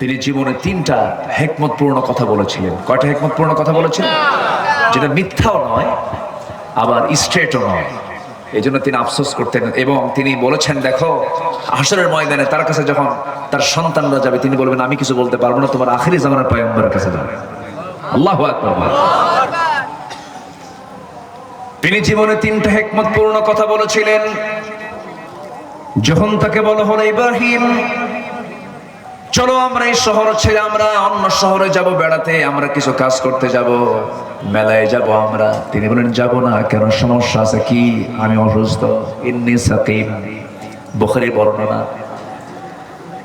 তিনি জীবনে তিনটা হেকমতপূর্ণ কথা বলেছিলেন। কয়টা হেকমতপূর্ণ কথা বলেছিলেন? যেটা মিথ্যাও নয়, আবার স্ট্রেটও নয়। এই জন্য তিনি আফসোস করতেন এবং তিনি বলেছেন, দেখো হাসরের ময়দানে তার কাছে যখন তার সন্তানরা যাবে, তিনি বলবেন, আমি কিছু বলতে পারব না, তোমার আখিরি জামানের পয়ম্বরের কাছে যাবে। আল্লাহ তিনি জীবনে তিনটা হেকমতপূর্ণ কথা বলেছিলেন। যখন তাকে বলা হলো, ইব্রাহিম, চলো আমরা এই শহর ছেড়ে আমরা অন্য শহরে যাব, বেড়াতে আমরা কিছু কাজ করতে যাব, মেলায় যাব আমরা। তিনি বলেন যাব না, কেন? সমস্যা আছে কি? আমি অসুস্থ। ইন্নি সাকিম। বখারির বর্ণনা।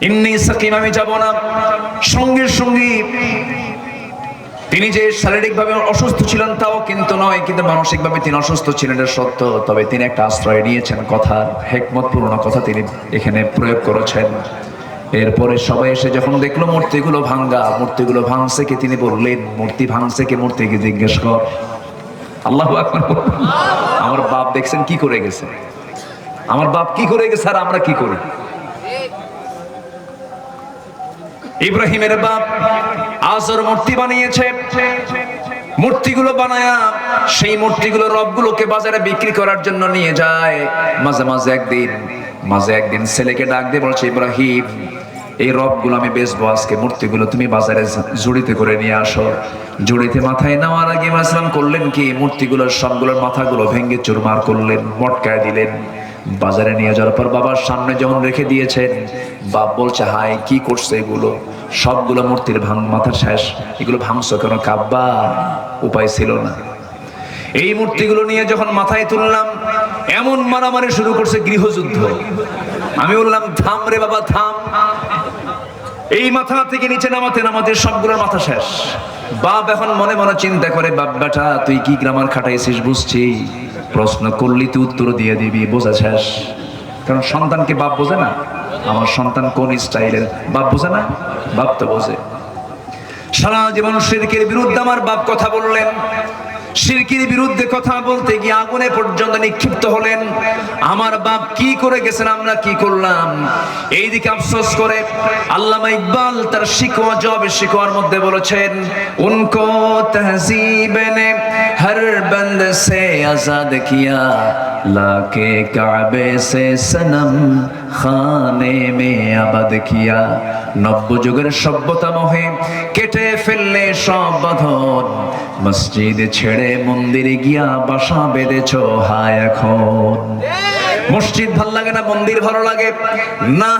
ইন্নি সাকিম, আমি যাব না। সঙ্গে সঙ্গে তিনি যে শারীরিকভাবে অসুস্থ ছিলেন তাও কিন্তু নয়, কিন্তু মানসিকভাবে তিনি অসুস্থ ছিলেন, এটা সত্য। তবে তিনি একটা আশ্রয় নিয়েছেন কথা হেকমতপূর্ণ কথা তিনি এখানে প্রয়োগ করেছেন। এরপরে সবাই এসে যখন দেখল মূর্তিগুলো ভাঙ্গা, মূর্তিগুলো ভাঙছে কি তিনি বললেন, মূর্তি ভাঙছে কি, মূর্তিকে জিজ্ঞেস কর। আল্লাহ আমার বাপ দেখছেন কি করে গেছে। আমার বাপ কি করে গেছে আর আমরা কি করি? ইব্রাহিমের বাপ আজর মূর্তি বানিয়েছে। মূর্তিগুলো বানায়া সেই মূর্তিগুলো রবগুলোকে বাজারে বিক্রি করার জন্য নিয়ে যায়। মাঝে মাঝে একদিন মাঝে একদিন ছেলেকে ডাক দিয়ে বলছে, ইব্রাহিম, এই রবগুলো আমি বেচবো আজকে। মূর্তিগুলো তুমি বাজারে জড়িতে করে নিয়ে আসো। জড়িতে মাথায় নেওয়ার আগে ইসলাম করলেন কি? মূর্তিগুলোর সবগুলোর মাথাগুলো ভেঙে চুরমার করলেন, মটকায় দিলেন। বাজারে নিয়ে যাওয়ার পর বাবার সামনে যখন রেখে দিয়েছেন, বাপ বলছে হাই কি করছে এগুলো? সবগুলো মূর্তির ভাঙ মাথা শেষ, এগুলো ভাঙছো কেন? কাব্বা, উপায় ছিল না। এই মূর্তিগুলো নিয়ে যখন মাথায় তুললাম, এমন মারামারি শুরু করছে গৃহযুদ্ধ। আমি বললাম, থাম রে বাবা, থাম। এই মাথা থেকে নিচে নামাতে নামাতে সবগুলোর মাথা শেষ। বাপ এখন মনে মনে চিন্তা করে, বাপ বেটা, তুই কি গ্রামার খাটাইছিস? বুঝছি। প্রশ্ন করলি, তুই উত্তর দিয়ে দিবি, বোঝা শেষ। কারণ সন্তানকে বাপ বোঝে না। আমার সন্তান কোন স্টাইলের? বাপ বোঝে না? বাপ তো বোঝে। সারা জীবন শিরকের বিরুদ্ধে আমার বাপ কথা বললেন। শিরকির বিরুদ্ধে কথা বলতে গিয়ে আগুনে পর্যন্ত নিক্ষিপ্ত হলেন। আমার বাপ কি করে গেছেন আমরা কি করলাম? এইদিকে আফসোস করে আল্লামা ইকবাল তার শিকোয়া জবে শিকোয়ার মধ্যে বলেছেন, উনকো তহজিব নে হর বন্দ সে আজাদ কিয়া লাকে কাবে সে সনম খানে মে আবাদ কিয়া। নব্য যুগের সভ্যতা মহে কেটে ফেললে সব বাঁধন। মসজিদ ছেড়ে মন্দিরে গিয়া বাসা বেঁধেছ হায় এখন। মসজিদ ভালো লাগে না, মন্দির ভালো লাগে? না,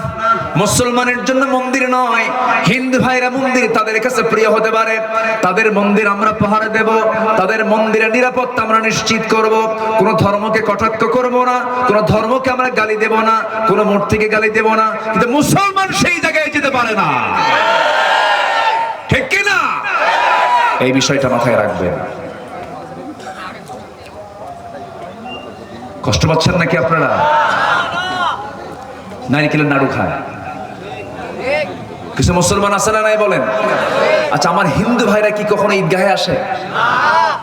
মুসলমানের জন্য মন্দির নয়। হিন্দু ভাইরা মন্দির তাদের কাছে প্রিয় হতে পারে। তাদের মন্দির আমরা পাহাড়ে দেব। তাদের মন্দিরের নিরাপত্তা আমরা নিশ্চিত করব। কোন ধর্মকে কটাক্ষ করব না। কোন ধর্মকে আমরা গালি দেব না। কোন মূর্তিকে গালি দেব না। কিন্তু মুসলমান সেই জায়গায় যেতে পারে না। ঠিক কি না এই বিষয়টা মাথায় রাখবেন। কষ্ট পাচ্ছেন নাকি আপনারা? নারিকেলের নাড়ু খায়। কিছু মুসলমান আছে না নাই বলেন? আচ্ছা আমার হিন্দু ভাইরা কি কখনো ঈদগাহে আসে?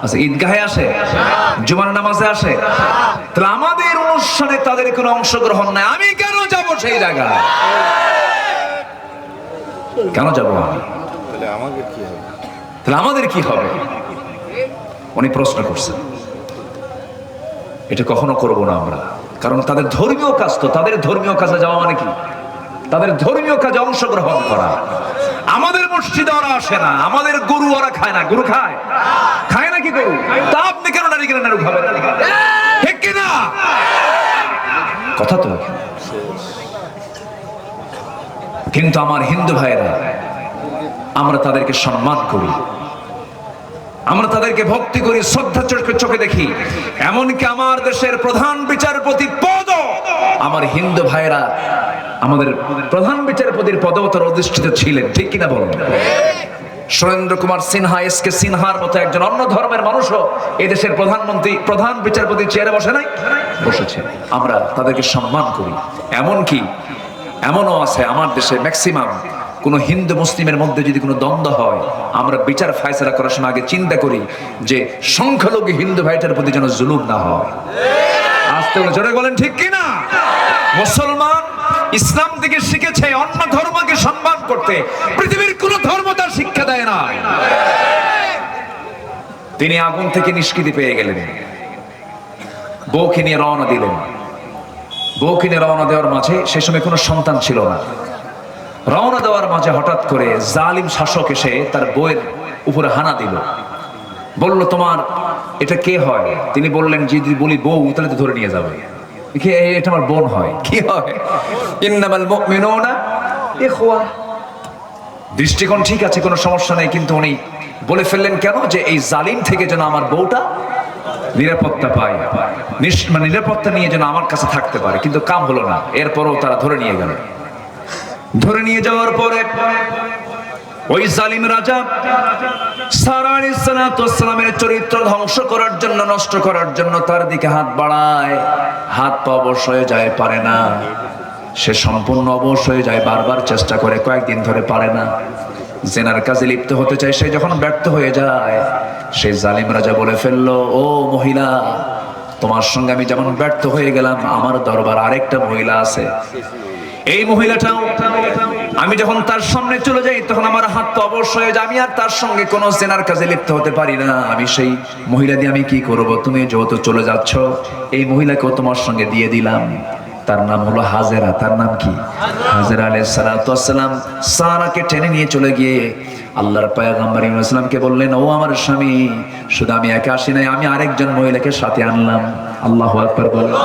আচ্ছা ঈদগাহে আসে? জুমার নামাজে আসে? তাহলে আমাদের অনুষ্ঠানে তাদের কোনো অংশগ্রহণ নাই। আমি কেন যাব সেই জায়গায়? কেন যাব আমি? তাহলে আমাকে কি হবে? তাহলে আমাদের কি হবে? উনি প্রশ্ন করছেন। এটা কখনো করব না আমরা। কারণ তাদের ধর্মীয় কাজ তো, তাদের ধর্মীয় কাজে যাওয়া মানে কি? তাদের ধর্মীয় কাজে অংশগ্রহণ করা। আমাদের মসজিদে ওরা আসে না, আমাদের গরু ওরা খায় না। গরু খায়? খায় নাকি গরু? তা আপনি কেন নারিকেল নাড়ু খাবেন? ঠিক কিনা কথা তো কিন্তু আমার হিন্দু ভাইয়েরা, আমরা তাদেরকে সম্মান করি। আমরা তাদেরকে ভক্তি করি, শ্রদ্ধা চোখে চোখে দেখি। এমনকি আমার দেশের প্রধান বিচারপতি পদ, আমার হিন্দু ভাইরা আমাদের প্রধান বিচারপতির পদবতর অধিষ্ঠিত ছিলেন। ঠিক কিনা বলুন সুরেন্দ্র কুমার সিনহা, এস কে সিনহার মতো একজন অন্য ধর্মের মানুষও এদেশের প্রধানমন্ত্রী, প্রধান বিচারপতি চেয়ারে বসে নাই? বসেছে। আমরা তাদেরকে সম্মান করি। এমনকি এমনও আছে আমার দেশে ম্যাক্সিমাম কোনো হিন্দু মুসলিমের মধ্যে যদি কোনো দ্বন্দ্ব হয়, আমরা বিচার ফায়সলা করার সময় আগে চিন্তা করি যে সংখ্যালঘু হিন্দু ভাইটার প্রতি যেন জুলুম না হয়। আসতে জোরে বলেন ঠিক কি না মুসলমান ইসলাম থেকে শিখেছে, অন্য ধর্মকে সম্মান করতে। পৃথিবীর কোন ধর্ম তার শিক্ষা দেয় না। তিনি আগুন থেকে নিষ্কৃতি পেয়ে গেলেন। বউকে নিয়ে রওনা দিলেন। বউকে নিয়ে রওনা দেওয়ার মাঝে সে সময় কোনো সন্তান ছিল না। রওনা দেওয়ার মাঝে হঠাৎ করে জালিম শাসক এসে তার বউয়ের উপরে হানা দিল। বলল, তোমার এটা কে হয়? তিনি বললেন, যদি বলি বউ, তাহলে তো ধরে নিয়ে যাবে। এটা আমার বোন হয়। কি হয়? ইন্নামাল মুমিনুনা ইখওয়া। দৃষ্টিকোণ ঠিক আছে, কোনো সমস্যা নেই, কিন্তু উনি বলে ফেললেন, কেন যে এই জালিম থেকে যেন আমার বউটা নিরাপত্তা পায়? মানে নিরাপত্তা নিয়ে যেন আমার কাছে থাকতে পারে। কিন্তু কাম হলো না। এরপরও তারা ধরে নিয়ে গেল। ধরে নিয়ে যাওয়ার পরে ওই জালিম রাজা সারা আলাইহিসসালামের চরিত্র ধ্বংস করার জন্য, নষ্ট করার জন্য তার দিকে হাত বাড়ায়। হাত পা অবশ হয়ে যায়, পারে না। সে সম্পূর্ণ অবশ হয়ে যায়, বারবার চেষ্টা করে, কয়েকদিন ধরে পারে না। জেনার কাজে লিপ্ত হতে চায়, সে যখন ব্যর্থ হয়ে যায় সেই জালিম রাজা বলে ফেলল, ও মহিলা, তোমার সঙ্গে আমি যেমন ব্যর্থ হয়ে গেলাম, আমার দরবার আরেকটা মহিলা আছে। এই মহিলাটাও, আমি যখন তার সামনে চলে যাই, তখন আমার হাত তো অবশ্যই হয়ে যায়, আমি আর তার সঙ্গে কোনো জেনার কাজে লিপ্ত হতে পারি না। আমি সেই মহিলা দিয়ে আমি কি করব? তুমি যেহেতু চলে যাচ্ছ, এই মহিলাকেও তোমার সঙ্গে দিয়ে দিলাম। তার নাম হলো হাজেরা। তার নাম কি? হাজেরা আলাইহিস সালাম সারাকে টেনে নিয়ে চলে গিয়ে আল্লাহর পায়গাম্বর ইসলামকে বললেন, ও আমার স্বামী, শুধু আমি একা আসি নাই, আমি আরেকজন মহিলাকে সাথে আনলাম। আল্লাহু আকবার বললেন